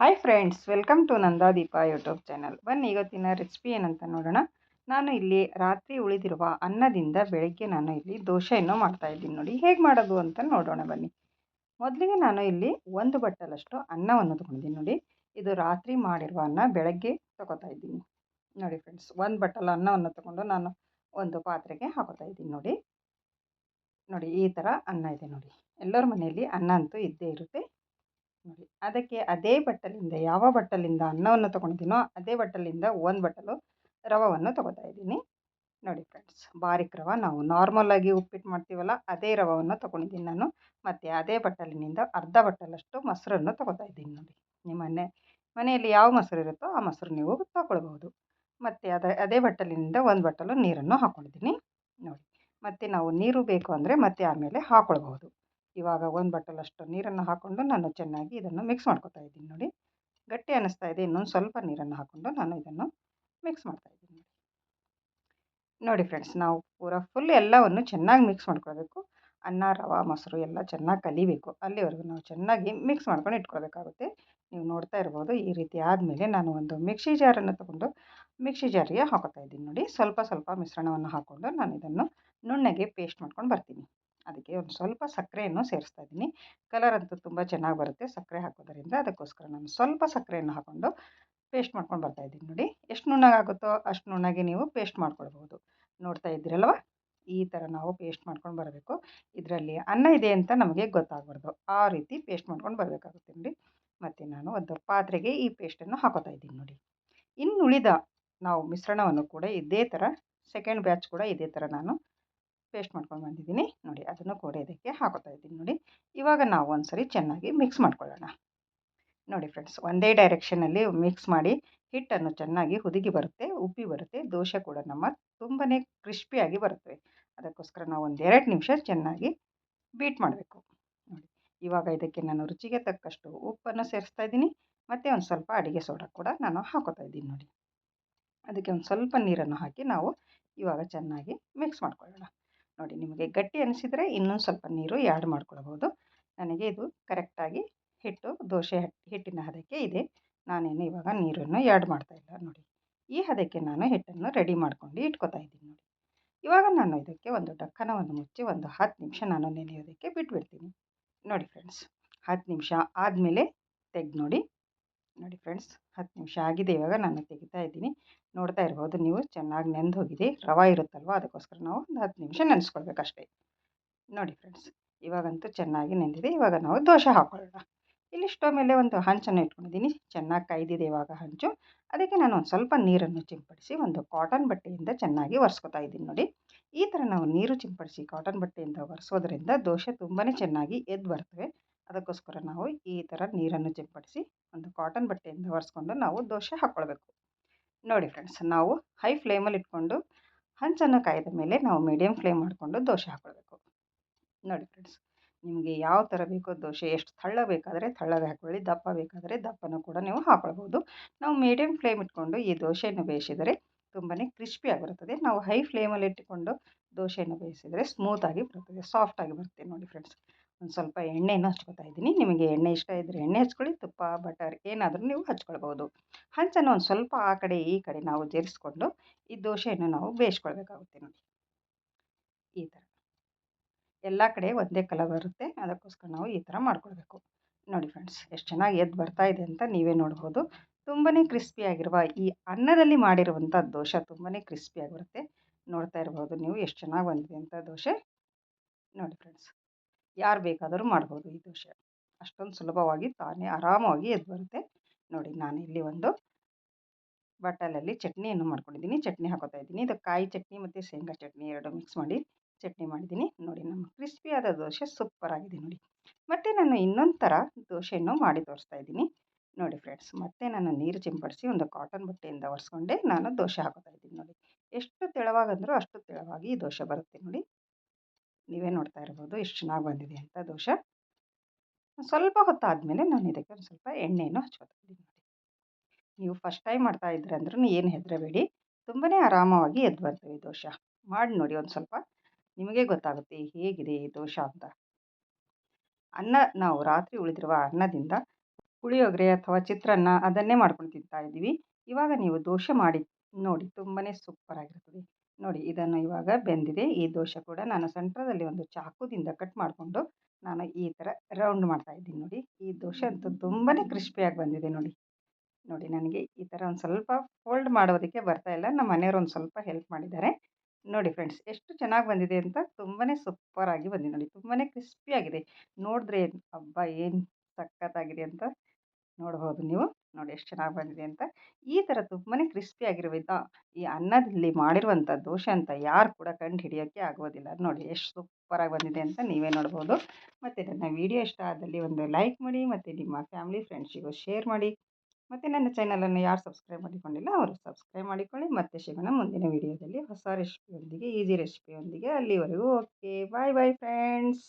Hi friends welcome to Nandadeepa YouTube channel ಬನ್ನಿ, ಇವತ್ತಿನ recipe ಏನಂತ ನೋಡೋಣ. ನಾನು ಇಲ್ಲಿ ರಾತ್ರಿ ಉಳಿದಿರುವ ಅನ್ನದಿಂದ ಬೆಳಗ್ಗೆ ನಾನು ಇಲ್ಲಿ ದೋಸೆಯನ್ನು ಮಾಡ್ತಾಯಿದ್ದೀನಿ ನೋಡಿ. ಹೇಗೆ ಮಾಡೋದು ಅಂತ ನೋಡೋಣ ಬನ್ನಿ. ಮೊದಲಿಗೆ ನಾನು ಇಲ್ಲಿ ಒಂದು ಬಟ್ಟಲಷ್ಟು ಅನ್ನವನ್ನು ತೊಗೊಂಡಿದ್ದೀನಿ ನೋಡಿ. ಇದು ರಾತ್ರಿ ಮಾಡಿರುವ ಅನ್ನ ಬೆಳಗ್ಗೆ ತೊಗೋತಾ ಇದ್ದೀನಿ. ನೋಡಿ ಫ್ರೆಂಡ್ಸ್ ಒಂದು ಬಟ್ಟಲ ಅನ್ನವನ್ನು ತೊಗೊಂಡು ನಾನು ಒಂದು ಪಾತ್ರೆಗೆ ಹಾಕೋತಾ ಇದ್ದೀನಿ ನೋಡಿ. ನೋಡಿ, ಈ ಥರ ಅನ್ನ ಇದೆ ನೋಡಿ. ಎಲ್ಲರ ಮನೆಯಲ್ಲಿ ಅನ್ನ ಅಂತೂ ಇದ್ದೇ ಇರುತ್ತೆ. ನೋಡಿ, ಅದಕ್ಕೆ ಅದೇ ಬಟ್ಟಲಿಂದ ಯಾವ ಬಟ್ಟಲಿಂದ ಅನ್ನವನ್ನು ತೊಗೊಂಡಿದ್ದೀನೋ ಅದೇ ಬಟ್ಟಲಿಂದ ಒಂದು ಬಟ್ಟಲು ರವವನ್ನು ತೊಗೋತಾ ಇದ್ದೀನಿ. ನೋಡಿ ಫ್ರೆಂಡ್ಸ್, ಬಾರಿಕ್ ರವ ನಾವು ನಾರ್ಮಲಾಗಿ ಉಪ್ಪಿಟ್ಟು ಮಾಡ್ತೀವಲ್ಲ, ಅದೇ ರವವನ್ನು ತೊಗೊಂಡಿದ್ದೀನಿ ನಾನು. ಮತ್ತು ಅದೇ ಬಟ್ಟಲಿನಿಂದ ಅರ್ಧ ಬಟ್ಟಲಷ್ಟು ಮೊಸರನ್ನು ತೊಗೋತಾ ಇದ್ದೀನಿ ನೋಡಿ. ನಿಮ್ಮ ಮನೆ, ಮನೆಯಲ್ಲಿ ಯಾವ ಮೊಸರು ಇರುತ್ತೋ ಆ ಮೊಸರು ನೀವು ತೊಗೊಳ್ಬೋದು ಮತ್ತು ಅದೇ ಅದೇ ಬಟ್ಟಲಿನಿಂದ ಒಂದು ಬಟ್ಟಲು ನೀರನ್ನು ಹಾಕ್ಕೊಂಡಿದ್ದೀನಿ ನೋಡಿ. ಮತ್ತು ನಾವು ನೀರು ಬೇಕು ಅಂದರೆ ಮತ್ತೆ ಆಮೇಲೆ ಹಾಕ್ಕೊಳ್ಬಹುದು ಇವಾಗ ಒಂದು ಬಟ್ಟಲಷ್ಟು ನೀರನ್ನು ಹಾಕ್ಕೊಂಡು ನಾನು ಚೆನ್ನಾಗಿ ಇದನ್ನು ಮಿಕ್ಸ್ ಮಾಡ್ಕೊತಾ ಇದ್ದೀನಿ ನೋಡಿ. ಗಟ್ಟಿ ಅನ್ನಿಸ್ತಾ ಇದೆ, ಇನ್ನೊಂದು ಸ್ವಲ್ಪ ನೀರನ್ನು ಹಾಕ್ಕೊಂಡು ನಾನು ಇದನ್ನು ಮಿಕ್ಸ್ ಮಾಡ್ತಾ ಇದ್ದೀನಿ ನೋಡಿ. ಫ್ರೆಂಡ್ಸ್ ನಾವು ಪೂರ ಫುಲ್ ಎಲ್ಲವನ್ನು ಚೆನ್ನಾಗಿ ಮಿಕ್ಸ್ ಮಾಡ್ಕೊಳ್ಬೇಕು. ಅನ್ನ, ರವೆ, ಮೊಸರು ಎಲ್ಲ ಚೆನ್ನಾಗಿ ಕಲಿಬೇಕು. ಅಲ್ಲಿವರೆಗೂ ನಾವು ಚೆನ್ನಾಗಿ ಮಿಕ್ಸ್ ಮಾಡ್ಕೊಂಡು ಇಟ್ಕೊಳ್ಬೇಕಾಗುತ್ತೆ. ನೀವು ನೋಡ್ತಾ ಇರ್ಬೋದು, ಈ ರೀತಿ ಆದಮೇಲೆ ನಾನು ಒಂದು ಮಿಕ್ಸಿ ಜಾರನ್ನು ತಗೊಂಡು ಮಿಕ್ಸಿ ಜಾರಿಗೆ ಹಾಕೋತಾ ಇದ್ದೀನಿ ನೋಡಿ. ಸ್ವಲ್ಪ ಸ್ವಲ್ಪ ಮಿಶ್ರಣವನ್ನು ಹಾಕ್ಕೊಂಡು ನಾನು ಇದನ್ನು ನುಣ್ಣಗೆ ಪೇಸ್ಟ್ ಮಾಡ್ಕೊಂಡು ಬರ್ತೀನಿ. ಅದಕ್ಕೆ ಒಂದು ಸ್ವಲ್ಪ ಸಕ್ಕರೆಯನ್ನು ಸೇರಿಸ್ತಾ ಇದ್ದೀನಿ. ಕಲರ್ ಅಂತೂ ತುಂಬ ಚೆನ್ನಾಗಿ ಬರುತ್ತೆ ಸಕ್ಕರೆ ಹಾಕೋದರಿಂದ. ಅದಕ್ಕೋಸ್ಕರ ನಾನು ಸ್ವಲ್ಪ ಸಕ್ಕರೆಯನ್ನು ಹಾಕ್ಕೊಂಡು ಪೇಸ್ಟ್ ಮಾಡ್ಕೊಂಡು ಬರ್ತಾ ಇದ್ದೀನಿ ನೋಡಿ. ಎಷ್ಟು ನುಣ್ಣಗಾಗುತ್ತೋ ಅಷ್ಟು ನುಣ್ಣಗೆ ನೀವು ಪೇಸ್ಟ್ ಮಾಡ್ಕೊಳ್ಬೋದು ನೋಡ್ತಾ ಇದ್ದೀರಲ್ವ? ಈ ಥರ ನಾವು ಪೇಸ್ಟ್ ಮಾಡ್ಕೊಂಡು ಬರಬೇಕು. ಇದರಲ್ಲಿ ಅನ್ನ ಇದೆ ಅಂತ ನಮಗೆ ಗೊತ್ತಾಗಬಾರ್ದು. ಆ ರೀತಿ ಪೇಸ್ಟ್ ಮಾಡ್ಕೊಂಡು ಬರಬೇಕಾಗುತ್ತೆ ನೋಡಿ. ಮತ್ತು ನಾನು ಒಂದು ಪಾತ್ರೆಗೆ ಈ ಪೇಸ್ಟನ್ನು ಹಾಕೋತಾ ಇದ್ದೀನಿ ನೋಡಿ. ಇನ್ನು ಉಳಿದ ನಾವು ಮಿಶ್ರಣವನ್ನು ಕೂಡ ಇದೇ ಥರ ಸೆಕೆಂಡ್ ಬ್ಯಾಚ್ ಕೂಡ ಇದೇ ಥರ ನಾನು ಪೇಸ್ಟ್ ಮಾಡ್ಕೊಂಡು ಬಂದಿದ್ದೀನಿ. ನೋಡಿ, ಅದನ್ನು ಕೂಡ ಇದಕ್ಕೆ ಹಾಕೋತಾ ಇದ್ದೀನಿ ನೋಡಿ. ಇವಾಗ ನಾವು ಒಂದು ಸರಿ ಚೆನ್ನಾಗಿ ಮಿಕ್ಸ್ ಮಾಡ್ಕೊಳ್ಳೋಣ. ನೋಡಿ ಫ್ರೆಂಡ್ಸ್ ಒಂದೇ ಡೈರೆಕ್ಷನಲ್ಲಿ ಮಿಕ್ಸ್ ಮಾಡಿ ಹಿಟ್ಟನ್ನು ಚೆನ್ನಾಗಿ ಹುದುಗಿ ಬರುತ್ತೆ ಉಪ್ಪಿ ಬರುತ್ತೆ. ದೋಸೆ ಕೂಡ ನಮ್ಮ ತುಂಬಾ ಕ್ರಿಸ್ಪಿಯಾಗಿ ಬರುತ್ತವೆ ಅದಕ್ಕೋಸ್ಕರ ನಾವು ಒಂದೆರಡು ನಿಮಿಷ ಚೆನ್ನಾಗಿ ಬೀಟ್ ಮಾಡಬೇಕು. ನೋಡಿ, ಇವಾಗ ಇದಕ್ಕೆ ನಾನು ರುಚಿಗೆ ತಕ್ಕಷ್ಟು ಉಪ್ಪನ್ನು ಸೇರಿಸ್ತಾ ಇದ್ದೀನಿ. ಮತ್ತು ಒಂದು ಸ್ವಲ್ಪ ಅಡುಗೆ ಸೋಡಾ ಕೂಡ ನಾನು ಹಾಕೋತಾ ಇದ್ದೀನಿ ನೋಡಿ. ಅದಕ್ಕೆ ಒಂದು ಸ್ವಲ್ಪ ನೀರನ್ನು ಹಾಕಿ ನಾವು ಇವಾಗ ಚೆನ್ನಾಗಿ ಮಿಕ್ಸ್ ಮಾಡ್ಕೊಳ್ಳೋಣ. ನೋಡಿ ನಿಮಗೆ ಗಟ್ಟಿ ಅನಿಸಿದರೆ ಇನ್ನೊಂದು ಸ್ವಲ್ಪ ನೀರು ಯಾಡ್ ಮಾಡ್ಕೊಳ್ಬೋದು ನನಗೆ ಇದು ಕರೆಕ್ಟಾಗಿ ಹಿಟ್ಟು, ದೋಸೆ ಹಿಟ್ಟಿನ ಹದಕ್ಕೆ ಇದೆ. ನಾನೇನು ಇವಾಗ ನೀರನ್ನು ಆ್ಯಡ್ ಮಾಡ್ತಾಯಿಲ್ಲ ನೋಡಿ. ಈ ಹದಕ್ಕೆ ನಾನು ಹಿಟ್ಟನ್ನು ರೆಡಿ ಮಾಡ್ಕೊಂಡು ಇಟ್ಕೊತಾ ಇದ್ದೀನಿ ನೋಡಿ. ಇವಾಗ ನಾನು ಇದಕ್ಕೆ ಒಂದು ಡಕ್ಕನವನ್ನು ಮುಚ್ಚಿ ಒಂದು ಹತ್ತು ನಿಮಿಷ ನಾನು ನೆನೆಯೋದಕ್ಕೆ ಬಿಟ್ಬಿಡ್ತೀನಿ. ನೋಡಿ ಫ್ರೆಂಡ್ಸ್ ಹತ್ತು ನಿಮಿಷ ಆದಮೇಲೆ ತೆಗ್ದು ನೋಡಿ. ನೋಡಿ ಫ್ರೆಂಡ್ಸ್ ಹತ್ತು ನಿಮಿಷ ಆಗಿದೆ, ಇವಾಗ ನಾನು ತೆಗಿತಾ ಇದ್ದೀನಿ. ನೋಡ್ತಾ ಇರ್ಬೋದು ನೀವು, ಚೆನ್ನಾಗಿ ನೆಂದು ಹೋಗಿದೆ, ರವೆ ಇರುತ್ತಲ್ವ, ಅದಕ್ಕೋಸ್ಕರ ನಾವು ಒಂದು ಹತ್ತು ನಿಮಿಷ ನೆನೆಸ್ಕೊಳ್ಬೇಕಷ್ಟೇ. ನೋಡಿ ಫ್ರೆಂಡ್ಸ್ ಇವಾಗಂತೂ ಚೆನ್ನಾಗಿ ನೆಂದಿದೆ, ಇವಾಗ ನಾವು ದೋಸೆ ಹಾಕ್ಕೊಳ್ಳೋಣ ಇಲ್ಲಿ ಸ್ಟವ್ ಮೇಲೆ ಒಂದು ಹಂಚನ್ನು ಇಟ್ಕೊಂಡಿದ್ದೀನಿ, ಚೆನ್ನಾಗಿ ಕಾಯ್ದಿದೆ ಇವಾಗ ಹಂಚು. ಅದಕ್ಕೆ ನಾನು ಒಂದು ಸ್ವಲ್ಪ ನೀರನ್ನು ಚಿಂಪಡಿಸಿ, ಒಂದು ಕಾಟನ್ ಬಟ್ಟೆಯಿಂದ ಚೆನ್ನಾಗಿ ಒರೆಸ್ಕೊತಾ ಇದ್ದೀನಿ ನೋಡಿ. ಈ ಥರ ನಾವು ನೀರು ಚಿಂಪಡಿಸಿ ಕಾಟನ್ ಬಟ್ಟೆಯಿಂದ ಒರೆಸೋದ್ರಿಂದ ದೋಸೆ ತುಂಬಾ ಚೆನ್ನಾಗಿ ಎದ್ದು ಬರ್ತವೆ. ಅದಕ್ಕೋಸ್ಕರ ನಾವು ಈ ಥರ ನೀರನ್ನು ಚಿಂಪಡಿಸಿ ಒಂದು ಕಾಟನ್ ಬಟ್ಟೆಯಿಂದ ಒರೆಸ್ಕೊಂಡು ನಾವು ದೋಸೆ ಹಾಕ್ಕೊಳ್ಬೇಕು ನೋಡಿ ಫ್ರೆಂಡ್ಸ್ ನಾವು ಹೈ ಫ್ಲೇಮಲ್ಲಿ ಇಟ್ಕೊಂಡು ಹಂಚನ್ನು ಕಾಯ್ದ ಮೇಲೆ ನಾವು ಮೀಡಿಯಮ್ ಫ್ಲೇಮ್ ಮಾಡಿಕೊಂಡು ದೋಸೆ ಹಾಕ್ಕೊಳ್ಬೇಕು ನೋಡಿ ಫ್ರೆಂಡ್ಸ್ ನಿಮಗೆ ಯಾವ ಥರ ಬೇಕೋ ದೋಸೆ, ಎಷ್ಟು ತಳ್ಳ ಬೇಕಾದರೆ ತಳ್ಳಗೆ ಹಾಕೊಳ್ಳಿ, ದಪ್ಪ ಬೇಕಾದರೆ ದಪ್ಪನ ಕೂಡ ನೀವು ಹಾಕ್ಕೊಳ್ಬೋದು ನಾವು ಮೀಡಿಯಮ್ ಫ್ಲೇಮ್ ಇಟ್ಕೊಂಡು ಈ ದೋಸೆಯನ್ನು ಬೇಯಿಸಿದರೆ ತುಂಬಾ ಕ್ರಿಸ್ಪಿಯಾಗಿರುತ್ತದೆ ನಾವು ಹೈ ಫ್ಲೇಮಲ್ಲಿ ಇಟ್ಟುಕೊಂಡು ದೋಸೆಯನ್ನು ಬೇಯಿಸಿದರೆ ಸ್ಮೂತಾಗಿ ಬರುತ್ತದೆ ಸಾಫ್ಟಾಗಿ ಬರುತ್ತೆ. ನೋಡಿ ಫ್ರೆಂಡ್ಸ್ ಒಂದು ಸ್ವಲ್ಪ ಎಣ್ಣೆನ ಹಚ್ಕೊತಾ ಇದ್ದೀನಿ. ನಿಮಗೆ ಎಣ್ಣೆ ಇಷ್ಟ ಇದ್ದರೆ ಎಣ್ಣೆ ಹಚ್ಕೊಳ್ಳಿ, ತುಪ್ಪ, ಬಟರ್ ಏನಾದರೂ ನೀವು ಹಚ್ಕೊಳ್ಬೋದು. ಹಂಚನ್ನು ಒಂದು ಸ್ವಲ್ಪ ಆ ಕಡೆ, ಈ ಕಡೆ ನಾವು ಜೇರಿಸ್ಕೊಂಡು ಈ ದೋಸೆಯನ್ನು ನಾವು ಬೇಯಿಸ್ಕೊಳ್ಬೇಕಾಗುತ್ತೆ ನೋಡಿ. ಈ ಥರ. ಎಲ್ಲ ಕಡೆ ಒಂದೇ ಕಲರ್ ಬರುತ್ತೆ. ಅದಕ್ಕೋಸ್ಕರ ನಾವು ಈ ಥರ ಮಾಡ್ಕೊಳ್ಬೇಕು. ನೋಡಿ ಫ್ರೆಂಡ್ಸ್, ಎಷ್ಟು ಚೆನ್ನಾಗಿ ಎದ್ದು ಬರ್ತಾ ಇದೆ ಅಂತ ನೀವೇ ನೋಡ್ಬೋದು. ತುಂಬಾ ಕ್ರಿಸ್ಪಿಯಾಗಿರುವ ಈ ಅನ್ನದಲ್ಲಿ ಮಾಡಿರುವಂಥ ದೋಸೆ ತುಂಬಾ ಕ್ರಿಸ್ಪಿಯಾಗಿ ಬರುತ್ತೆ ನೋಡ್ತಾ ಇರ್ಬೋದು ನೀವು ಎಷ್ಟು ಚೆನ್ನಾಗಿ ಬಂದಿದೆ ಅಂತ ದೋಸೆ. ನೋಡಿ ಫ್ರೆಂಡ್ಸ್ ಯಾರು ಬೇಕಾದರೂ ಮಾಡ್ಬೋದು ಈ ದೋಸೆ ಅಷ್ಟೊಂದು ಸುಲಭವಾಗಿ ತಾನೇ ಆರಾಮವಾಗಿ ಎದ್ದು ಬರುತ್ತೆ. ನೋಡಿ ನಾನು ಇಲ್ಲಿ ಒಂದು ಬಟ್ಟಲಲ್ಲಿ ಚಟ್ನಿಯನ್ನು ಮಾಡ್ಕೊಂಡಿದ್ದೀನಿ. ಚಟ್ನಿ ಹಾಕೋತಾ ಇದ್ದೀನಿ. ಇದು ಕಾಯಿ ಚಟ್ನಿ ಮತ್ತು ಶೇಂಗಾ ಚಟ್ನಿ ಎರಡು ಮಿಕ್ಸ್ ಮಾಡಿ ಚಟ್ನಿ ಮಾಡಿದ್ದೀನಿ. ನೋಡಿ ನಮ್ಮ ಕ್ರಿಸ್ಪಿಯಾದ ದೋಸೆ ಸೂಪರ್ ಆಗಿದೆ ನೋಡಿ. ಮತ್ತು ನಾನು ಇನ್ನೊಂದು ಥರ ದೋಸೆಯನ್ನು ಮಾಡಿ ತೋರಿಸ್ತಾ ಇದ್ದೀನಿ. ನೋಡಿ ಫ್ರೆಂಡ್ಸ್, ಮತ್ತೆ ನಾನು ನೀರು ಚಿಂಪಡಿಸಿ ಒಂದು ಕಾಟನ್ ಬಟ್ಟೆಯಿಂದ ಒರೆಸ್ಕೊಂಡೆ ನಾನು ದೋಸೆ ಹಾಕೋತಾ ಇದ್ದೀನಿ ನೋಡಿ. ಎಷ್ಟು ತೆಳುವಾಗಂದ್ರೂ ಅಷ್ಟು ತೆಳುವಾಗಿ ಈ ದೋಸೆ ಬರುತ್ತೆ ನೋಡಿ. ನೀವೇ ನೋಡ್ತಾ ಇರ್ಬೋದು ಎಷ್ಟು ಚೆನ್ನಾಗಿ ಬಂದಿದೆ ಅಂತ ದೋಸೆ ಸ್ವಲ್ಪ ಹೊತ್ತಾದಮೇಲೆ ನಾನು ಇದಕ್ಕೆ ಒಂದು ಸ್ವಲ್ಪ ಎಣ್ಣೆಯನ್ನು ಹಚ್ಕೋತೀನಿ ನೀವು ಫಸ್ಟ್ ಟೈಮ್ ಮಾಡ್ತಾ ಇದ್ರೆ ಅಂದ್ರೂ ಏನು ಹೆದರಬೇಡಿ. ತುಂಬಾ ಆರಾಮವಾಗಿ ಎದ್ದು ಬರ್ತವೆ ಈ ದೋಸೆ ಮಾಡಿ ನೋಡಿ ಒಂದು ಸ್ವಲ್ಪ. ನಿಮಗೆ ಗೊತ್ತಾಗುತ್ತೆ ಹೇಗಿದೆ ಈ ದೋಷ ಅಂತ. ಅನ್ನ ನಾವು ರಾತ್ರಿ ಉಳಿದಿರುವ ಅನ್ನದಿಂದ ಪುಳಿಯೋಗರೆ ಅಥವಾ ಚಿತ್ರಾನ್ನ ಅದನ್ನೇ ಮಾಡ್ಕೊಂಡು ತಿಂತಾ ಇದ್ದೀವಿ. ಇವಾಗ ನೀವು ದೋಸೆ ಮಾಡಿ ನೋಡಿ ತುಂಬಾ ಸೂಪರಾಗಿರ್ತದೆ ನೋಡಿ ಇದನ್ನು ಇವಾಗ ಬೆಂದಿದೆ. ಈ ದೋಸೆ ಕೂಡ ನಾನು ಸೆಂಟ್ರದಲ್ಲಿ ಒಂದು ಚಾಕುದಿಂದ ಕಟ್ ಮಾಡಿಕೊಂಡು ನಾನು ಈ ಥರ ರೌಂಡ್ ಮಾಡ್ತಾ ಇದ್ದೀನಿ ನೋಡಿ. ಈ ದೋಸೆ ಅಂತೂ ತುಂಬಾ ಕ್ರಿಸ್ಪಿಯಾಗಿ ಬಂದಿದೆ ನೋಡಿ. ನೋಡಿ ನನಗೆ ಈ ಥರ ಒಂದು ಸ್ವಲ್ಪ ಫೋಲ್ಡ್ ಮಾಡೋದಕ್ಕೆ ಬರ್ತಾ ಇಲ್ಲ. ನಮ್ಮ ಮನೆಯವರು ಒಂದು ಸ್ವಲ್ಪ ಹೆಲ್ಪ್ ಮಾಡಿದ್ದಾರೆ. ನೋಡಿ ಫ್ರೆಂಡ್ಸ್, ಎಷ್ಟು ಚೆನ್ನಾಗಿ ಬಂದಿದೆ ಅಂತ ತುಂಬಾ ಸೂಪರಾಗಿ ಬಂದಿದೆ ನೋಡಿ. ತುಂಬಾ ಕ್ರಿಸ್ಪಿಯಾಗಿದೆ. ನೋಡಿದ್ರೆ ಹಬ್ಬ ಏನು ಸಖತ್ತಾಗಿದೆ ಅಂತ ನೋಡ್ಬೋದು ನೀವು. ನೋಡಿ ಎಷ್ಟು ಚೆನ್ನಾಗಿ ಬಂದಿದೆ ಅಂತ. ಈ ಥರ ತುಂಬಾ ಕ್ರಿಸ್ಪಿಯಾಗಿರುವಂಥ ಈ ಅನ್ನದಲ್ಲಿ ಮಾಡಿರುವಂಥ ದೋಸೆ ಅಂತ ಯಾರು ಕೂಡ ಕಂಡು ಹಿಡಿಯೋಕ್ಕೆ ಆಗೋದಿಲ್ಲ. ನೋಡಿ ಎಷ್ಟು ಸೂಪರಾಗಿ ಬಂದಿದೆ ಅಂತ ನೀವೇ ನೋಡ್ಬೋದು. ಮತ್ತು ನನ್ನ ವಿಡಿಯೋ ಇಷ್ಟ ಆದಲ್ಲಿ ಒಂದು ಲೈಕ್ ಮಾಡಿ, ಮತ್ತು ನಿಮ್ಮ ಫ್ಯಾಮಿಲಿ, ಫ್ರೆಂಡ್ಸಿಗೂ ಶೇರ್ ಮಾಡಿ. ಮತ್ತು ನನ್ನ ಚಾನಲನ್ನು ಯಾರು ಸಬ್ಸ್ಕ್ರೈಬ್ ಮಾಡಿಕೊಂಡಿಲ್ಲ ಅವರು ಸಬ್ಸ್ಕ್ರೈಬ್ ಮಾಡಿಕೊಳ್ಳಿ. ಮತ್ತೆ ಸಿಗೋಣ ಮುಂದಿನ ವಿಡಿಯೋದಲ್ಲಿ ಹೊಸ ರೆಸಿಪಿಯೊಂದಿಗೆ, ಈಸಿ ರೆಸಿಪಿಯೊಂದಿಗೆ ಅಲ್ಲಿವರೆಗೂ. Okay, bye bye, friends.